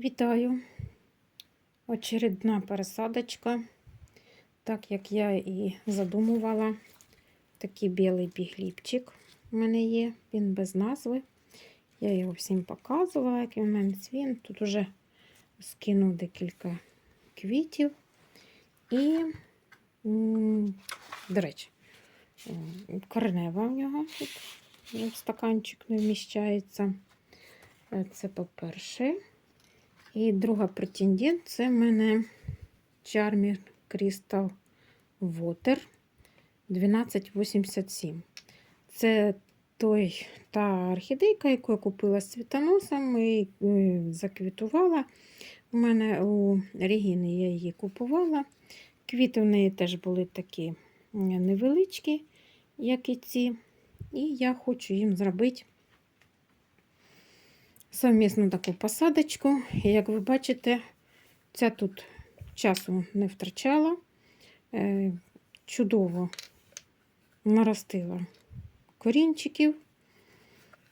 Вітаю! Очередна пересадочка. Так як я і задумувала, такий білий бігліпчик у мене є, він без назви. Я його всім показувала, який у мене цвін. Тут уже скинув декілька квітів. І, до речі, коренева в нього тут в стаканчик не вміщається. Е, Це по-перше. І друга претендент це в мене Charming Crystal Water 1287. Це той, та орхідейка, яку я купила з цвітоносом і е, заквітувала. У мене у Регіни я її купувала. Квіти в неї теж були такі невеличкі, як і ці. І я хочу їм зробити совмісну таку посадочку. І як ви бачите, ця тут часу не втрачала, Е, чудово наростила корінчиків.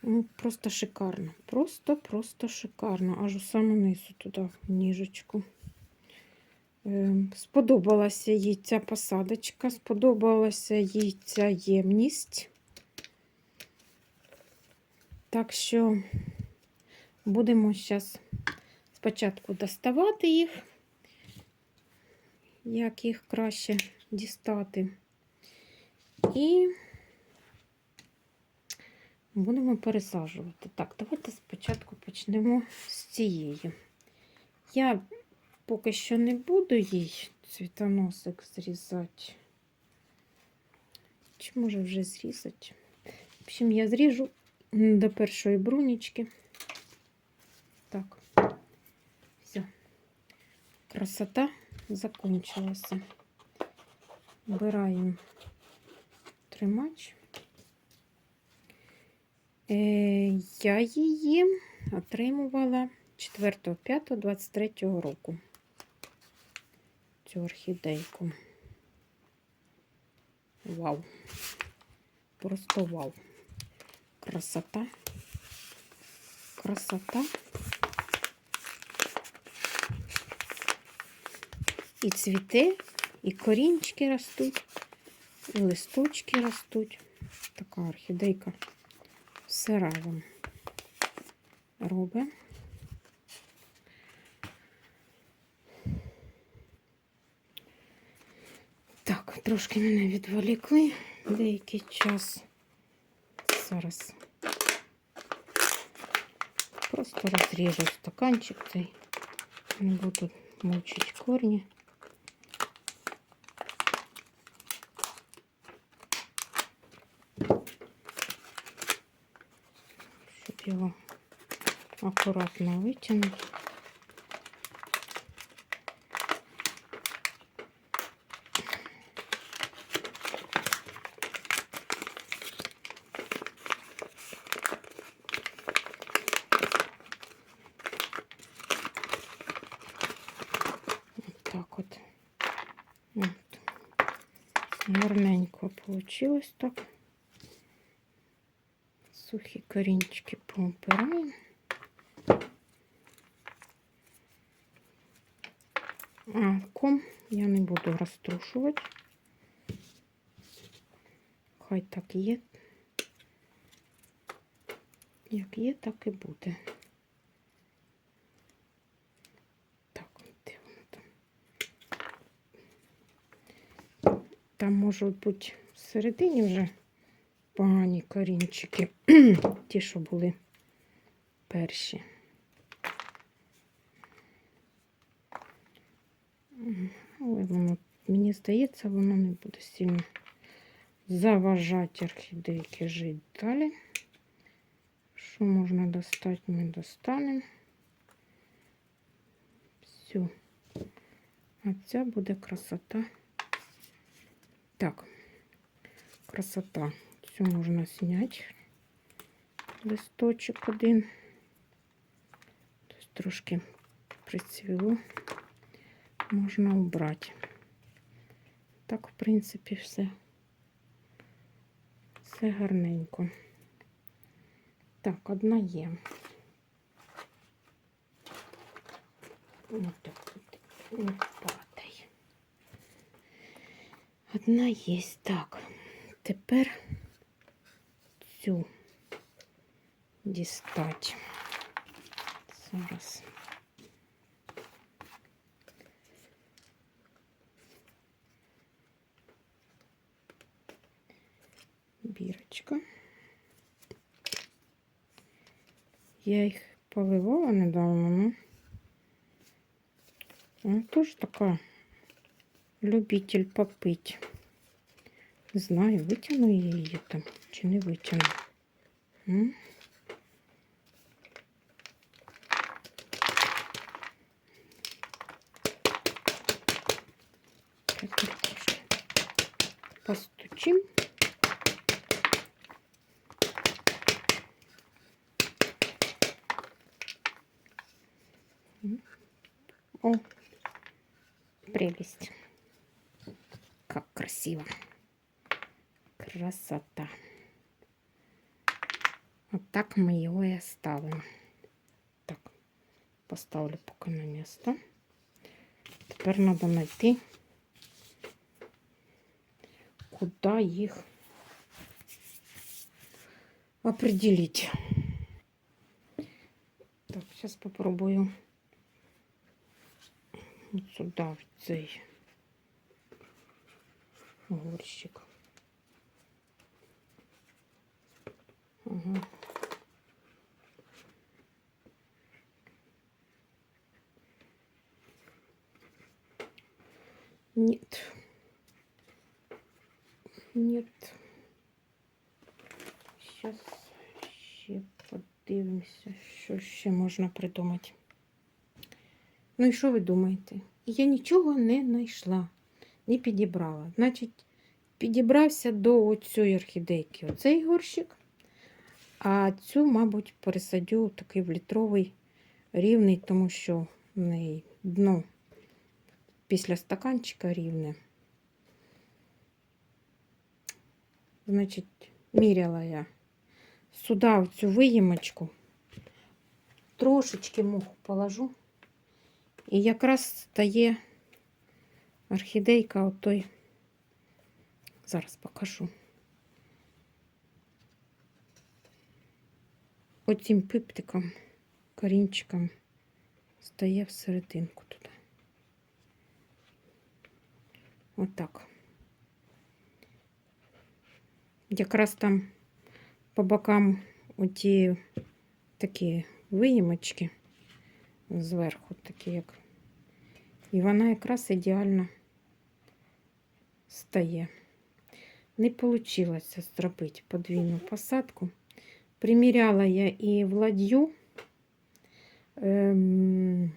Ну, Просто шикарно. Просто-просто шикарно. Аж у саму низу туди ніжечку. Е, Сподобалася їй ця посадочка, сподобалася їй ця ємність. Так що будемо зараз спочатку доставати їх, як їх краще дістати. І будемо пересаджувати. Так, давайте спочатку почнемо з цієї. Я поки що не буду їй цвітоносик зрізати. Чи може вже зрізати? В общем, я зріжу до першої брунічки. Так, все. Красота закончилася. Вбираємо тримач. Е, я її отримувала 4.5.23 року. Цю орхідейку. Вау. Просто вау. Красота. Красота. І цвіте, і корінчики ростуть, і листочки ростуть. Така орхідейка все разом робить. Так, трошки мене відволікли деякий час. Зараз просто розріжу стаканчик цей, не буду мучити корні. Щоб його акуратно витягнути. так от. от. Гарненько получилось так. Сухі корінчики поопираємо. А ком я не буду розтрушувати. Хай так є. Як є, так і буде. Так, де воно там? Там можуть бути всередині вже погані корінчики, ті, що були перші. Але воно, мені здається, воно не буде сильно заважати орхідейки жити далі. Що можна достати, ми достанемо. Все. А ця буде красота. Так, красота. Все можна зняти. Листочок один. Тобто трошки прицвіло. Можна убрати. Так, в принципі, все. Все гарненько. Так, одна є. Ну так, не. Одна є. Так. Тепер цю дістати. Зараз. Бірочка. Я їх поливала недавно, ну. Она тоже такая любитель попить. Не знаю, витягну я її там чи не витягну. М? Так, трошки постучим. О, прелесть. Как красиво. Красота. Вот так мы его и оставим. Так, поставлю пока на место. Теперь надо найти, куда их определить. Так, сейчас попробую сюда, в цей горщик. Ага. Нет. Нет. Сейчас ще подивимося, що ще можна придумати. Ну і що ви думаєте? Я нічого не знайшла, не підібрала. Значить, підібрався до цієї орхідейки оцей горщик, а цю, мабуть, пересадю такий в літровий рівний, тому що в неї дно після стаканчика рівне. Значить, міряла я сюди цю виїмочку, трошечки муху положу. І якраз стає орхідейка отой. Зараз покажу. Оцім пиптиком, корінчиком стає всерединку туди. Отак. Якраз там по бокам оті такі виїмочки зверху, такі як. І вона якраз ідеально стає. Не вийшло зробити подвійну посадку. Приміряла я і в ладью. Ем,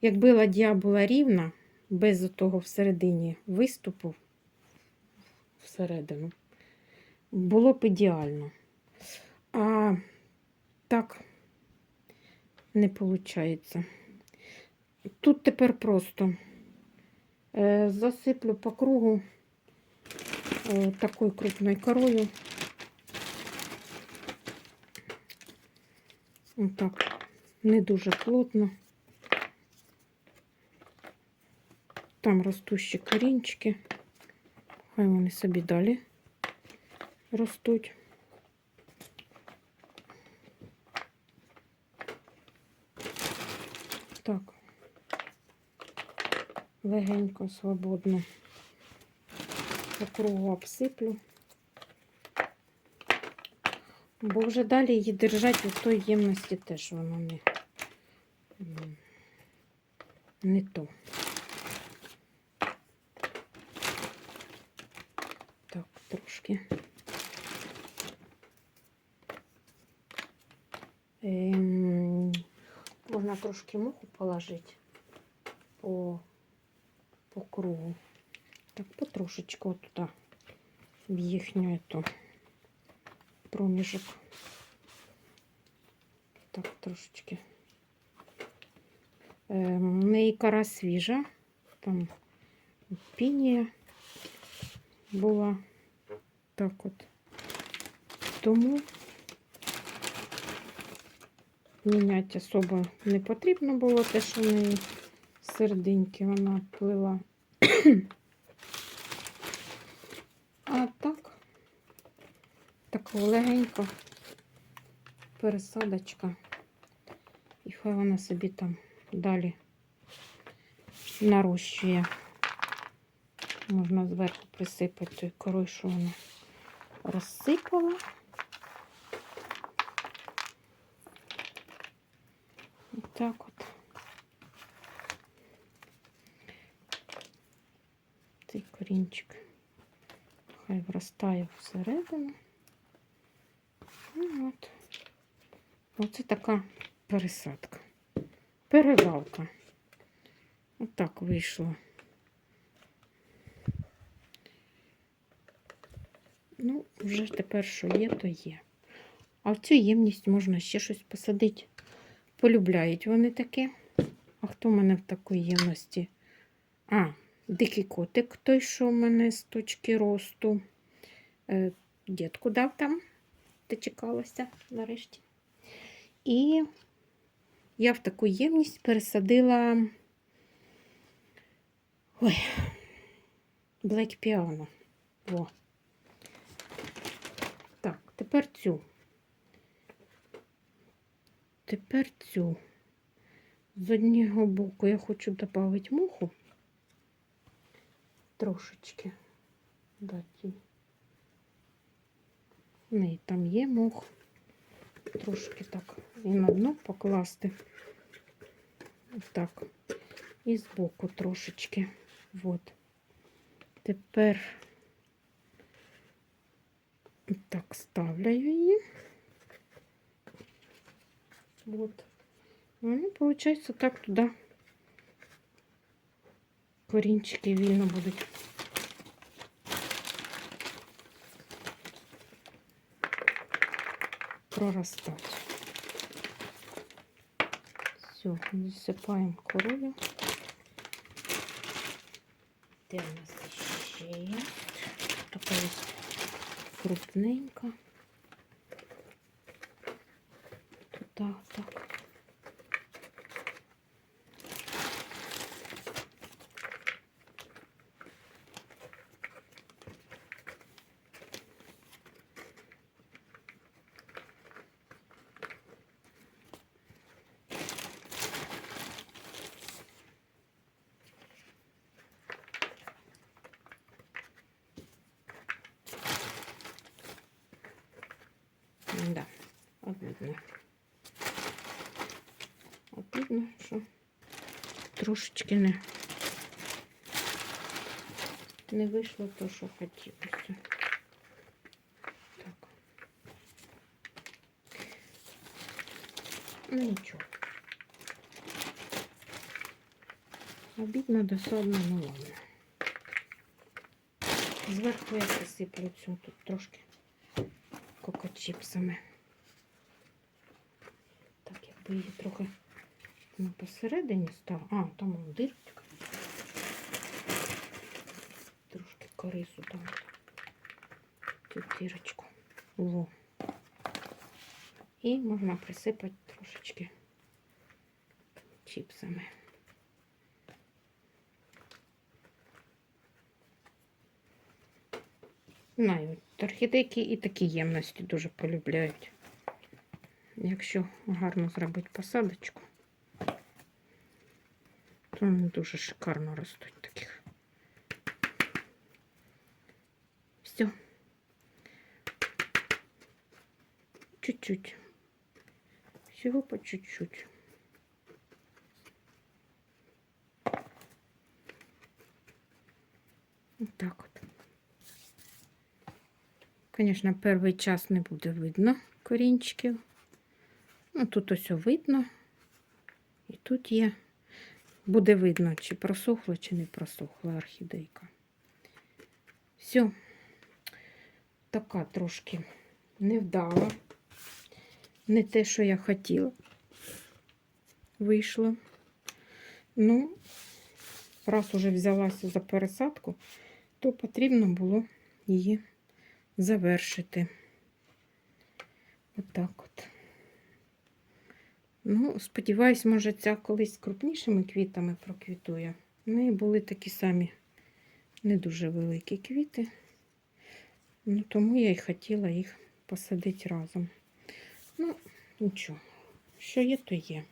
якби ладья була рівна, без того всередині виступу всередину, було б ідеально. А так не виходить. Тут тепер просто е, засиплю по кругу е, такою крупною корою. Отак, не дуже плотно. Там ростущі корінчики. Хай вони собі далі ростуть. Так, легенько, свободно по кругу обсиплю. Бо вже далі її держати в той ємності теж воно не, не то. Так, трошки. Ем, можна трошки муху положити по, по кругу. Так, потрошечку туди в їхню ету проміжок. Так, трошечки. Ем, в неї кора свіжа, там пінія була так от. Тому міняти особо не потрібно було, те, що в неї сердинки вона плила. А так, така легенька пересадочка. І хай вона собі там далі нарощує. Можна зверху присипати корой, що вона розсипала. Так от. Цей корінчик хай вростає всередину. Ну, от. Оце така пересадка. Перевалка. Отак вийшло. Ну, вже тепер що є, то є. А в цю ємність можна ще щось посадити. Полюбляють вони таке. А хто в мене в такій ємності? А, дикий котик, той, що в мене з точки росту. Е, дідку дав там, дочекалася нарешті. І я в таку ємність пересадила ой, Black Piano. Во. Так, тепер цю. Тепер цю. З одного боку я хочу додати муху. Трошечки дати. Неї там є мох. Трошки так і на дно покласти. Так. І збоку трошечки. От. Тепер так ставляю її. Вот. Ну, получается, так туди корінчики вільно будуть. Проростати. Все, засипаємо корою. Де у нас ще є? Така ось крупненька. Туди, так. Обидно. Обидно, що трошечки не, не вийшло то, що хотілося. Так. Ну нічого. Обідно, досадно, ну ладно. Зверху я присиплю цю тут трошки кока-чіпсами. Так, якби її трохи ну, посередині став. А, там дирочка. Трошки корису там. Цю дірочку. Во. І можна присипати трошечки чіпсами. Знаю, орхідейки і такі ємності дуже полюбляють. Якщо гарно зробити посадочку, то вони дуже шикарно ростуть таких. Все. Чуть-чуть. Всего по чуть-чуть. Так вот. Звісно, перший час не буде видно корінчиків. Ну, тут ось видно. І тут є. Буде видно, чи просохла, чи не просохла орхідейка. Все, така трошки невдала. Не те, що я хотіла. Вийшло. Ну, раз уже взялася за пересадку, то потрібно було її завершити. Отак от. Ну, сподіваюсь, може, ця колись крупнішими квітами проквітує. В неї були такі самі не дуже великі квіти. Ну, тому я й хотіла їх посадити разом. Ну, нічого, що є, то є.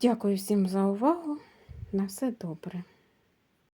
Дякую всім за увагу. На все добре.